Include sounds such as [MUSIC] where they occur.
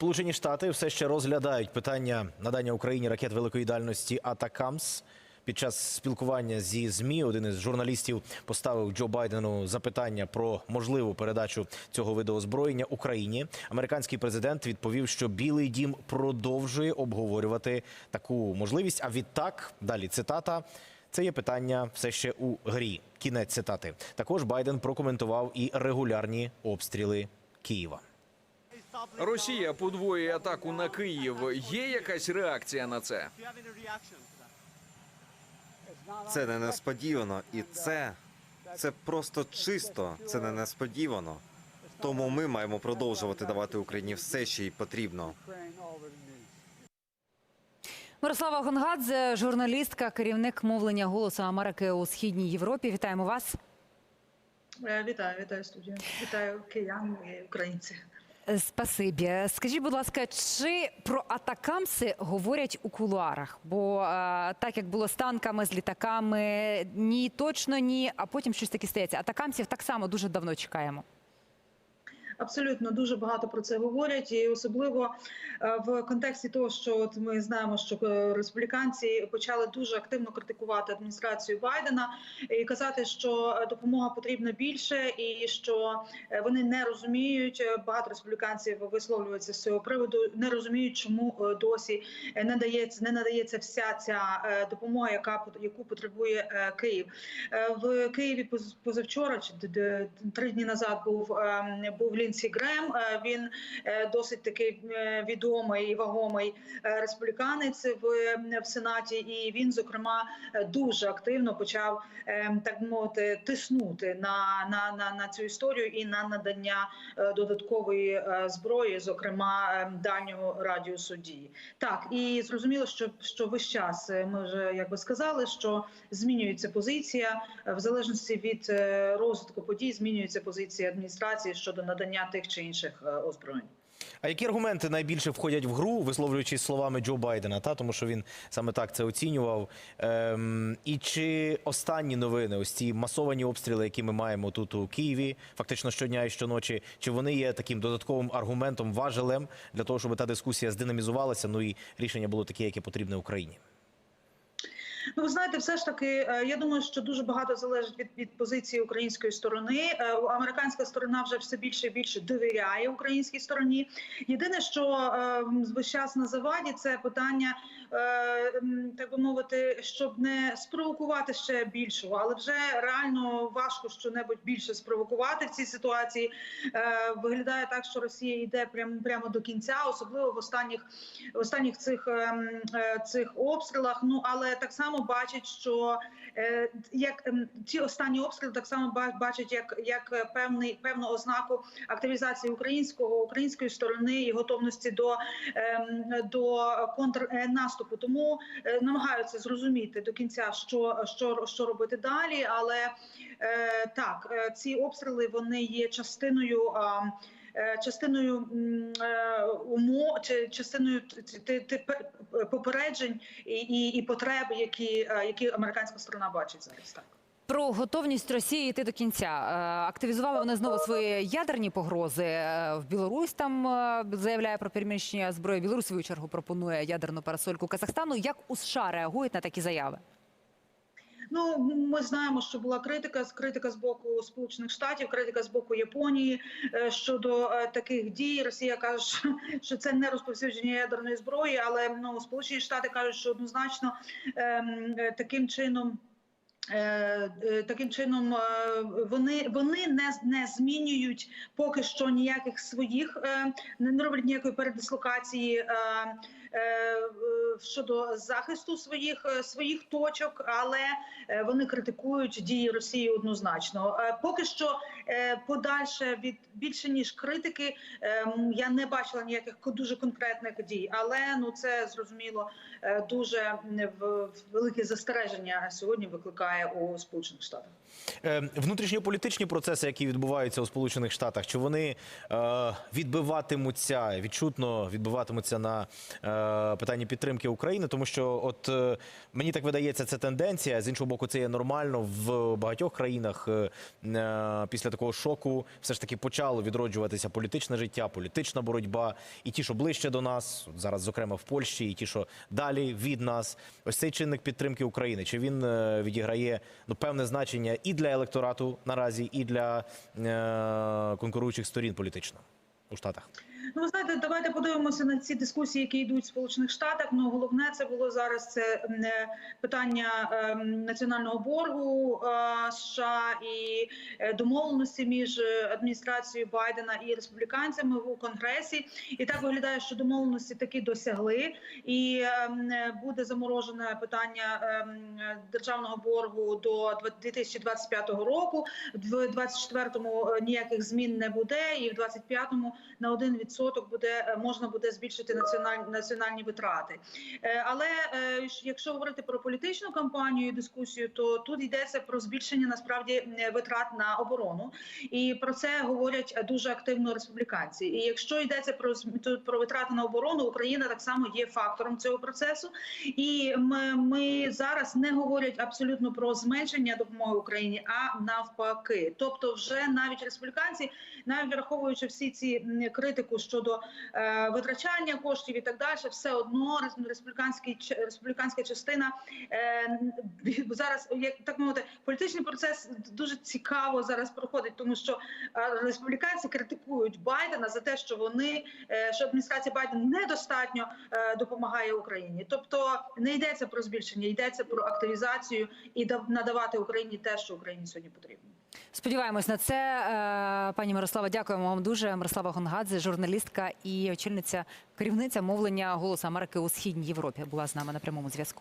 Сполучені Штати все ще розглядають питання надання Україні ракет великої дальності Атакамс. Під час спілкування зі змі один із журналістів поставив Джо Байдену запитання про можливу передачу цього виду озброєння Україні. Американський президент відповів, що Білий Дім продовжує обговорювати таку можливість. А відтак, далі цитата. Це є питання все ще у грі. Кінець цитати. Також Байден прокоментував і регулярні обстріли Києва. Росія подвоює атаку на Київ. Є якась реакція на це? Це не несподівано, і це це просто чисто. Це не несподівано. Тому ми маємо продовжувати давати Україні все, що їй потрібно. Мирослава Гонгадзе, журналістка, керівник мовлення голосу Америки у східній Європі. Вітаємо вас. Е, Вітаю, вітаю студію. Вітаю киян і українці. Спасибі. Скажіть, будь ласка, чи про атакамси говорять у кулуарах? Бо е, так як було з танками, з літаками, ні, точно ні. А потім щось таке стається. Атакамсів так само дуже давно чекаємо. Абсолютно дуже багато про це говорять, і особливо е, в контексті того, що от ми знаємо, що е, республіканці почали дуже активно критикувати адміністрацію Байдена і казати, що е, допомога потрібна більше, і що вони не розуміють. Багато республіканців висловлюються з цього приводу, не розуміють, чому досі не надається, не надається вся ця допомога, яка яку потребує Київ. В Києві поз- позавчора чи три дні назад був е, був Лінсі Грем. Він е, досить такий е, відомий і вагомий е, республіканець в, сенаті, і він зокрема дуже активно почав так мовити тиснути на, на, на, на цю історію і на надання додаткової зброї, зокрема дальнього радіусу дії. Так і зрозуміло, що що весь час ми вже якби сказали, що змінюється позиція в залежності від розвитку подій, змінюється позиція адміністрації щодо надання тих чи інших е, озброєнь. А які аргументи найбільше входять в гру, висловлюючись словами Джо Байдена, та тому що він саме так це оцінював? Ем, і чи останні новини, ось ці масовані обстріли, які ми маємо тут у Києві, фактично щодня і щоночі, чи вони є таким додатковим аргументом, важелем для того, щоб та дискусія здинамізувалася? Ну і рішення було таке, яке потрібне Україні? Ну, ви знаєте, все ж таки, е, я думаю, що дуже багато залежить від, від позиції української сторони. Е, Американська сторона вже все більше і більше довіряє українській стороні. Єдине, що е, весь час на заваді, це питання, е, так би мовити, щоб не спровокувати ще більшого, але вже реально важко щонебудь більше спровокувати в цій ситуації. Виглядає так, що Росія йде прямо прямо до кінця, особливо в останніх в останніх цих, ем, цих обстрілах. Ну але так само бачать, що е, як ем, ці останні обстріли так само ба- бачать як, як е, певний певну ознаку активізації українського української сторони і готовності до, ем, до контрнаступу. Тому е, намагаються зрозуміти до кінця, що, що, що робити далі. Але так, ці обстріли вони є частиною. Е, частиною е, умо чи частиною попереджень і, і, і потреб, які, е, які американська сторона бачить зараз. Так. Про готовність Росії йти до кінця. Активізували вони знову свої ядерні погрози. В Білорусь там заявляє про переміщення зброї. Білорусь в свою чергу пропонує ядерну парасольку Казахстану. Як у США реагують на такі заяви? Ну ми знаємо, що була критика критика з боку Сполучених Штатів, критика з боку Японії е, щодо е, таких дій. Росія каже, [LAUGHS] що- це не розповсюдження ядерної зброї, але ну Сполучені Штати кажуть, що однозначно ем, е, таким чином. Таким чином вони вони не, не змінюють поки що ніяких своїх не роблять ніякої передислокації щодо захисту своїх е, своїх точок, але е, вони критикують дії Росії однозначно. Е, Поки що подальше від більше ніж критики. е, Я не бачила ніяких дуже конкретних дій, але ну це зрозуміло дуже велике застереження сьогодні викликає у Сполучених Штатах. Е, Внутрішньополітичні процеси, які відбуваються у Сполучених Штатах, чи вони відбиватимуться відчутно відбиватимуться на питанні підтримки України, тому що, от е, мені так видається, це тенденція. З іншого боку, це є нормально в багатьох країнах. е, е, Після такого шоку все ж таки почало відроджуватися політичне життя, політична боротьба. І ті, що ближче до нас, зараз, зокрема, в Польщі, і ті, що далі від нас, ось цей чинник підтримки України. Чи він відіграє ну певне значення і для електорату наразі, і для конкуруючих сторін політично у Штатах? Ну, ви знаєте, давайте подивимося на ці дискусії, які йдуть в Сполучених Штатах. Ну головне це було зараз це е, питання ем, національного боргу е, США і е, домовленості між адміністрацією Байдена і республіканцями у Конгресі. І так виглядає, що домовленості таки досягли, і ем, буде заморожене питання ем, державного боргу до 2025 року. В 24-му е, ніяких змін не буде, і в 25-му на 1% буде е, можна буде збільшити національні національні витрати. Е, Але е, якщо говорити про політичну кампанію і дискусію, то тут йдеться про збільшення насправді витрат на оборону, і про це говорять дуже активно республіканці. І якщо йдеться про про витрати на оборону, Україна так само є фактором цього процесу. І ми, ми зараз не говорять абсолютно про зменшення допомоги Україні, а навпаки. Тобто, вже навіть республіканці, навіть враховуючи всі ці критику щодо е, витрачання коштів і так далі, все одно рес- республіканський ч- республіканська частина е, зараз, як так мовити, політичний процес дуже цікаво зараз проходить, тому що е, республіканці критикують Байдена за те, що вони е, що адміністрація Байдена недостатньо е, допомагає Україні. Тобто не йдеться про збільшення, йдеться про активізацію і дав- надавати Україні те, що Україні сьогодні потрібно. Сподіваємось на це. Е, Пані Мирослава, дякуємо вам дуже. Мирослава Гонгадзе, журналістка і очільниця керівниця мовлення Голос Америки у східній Європі, була з нами на прямому зв'язку.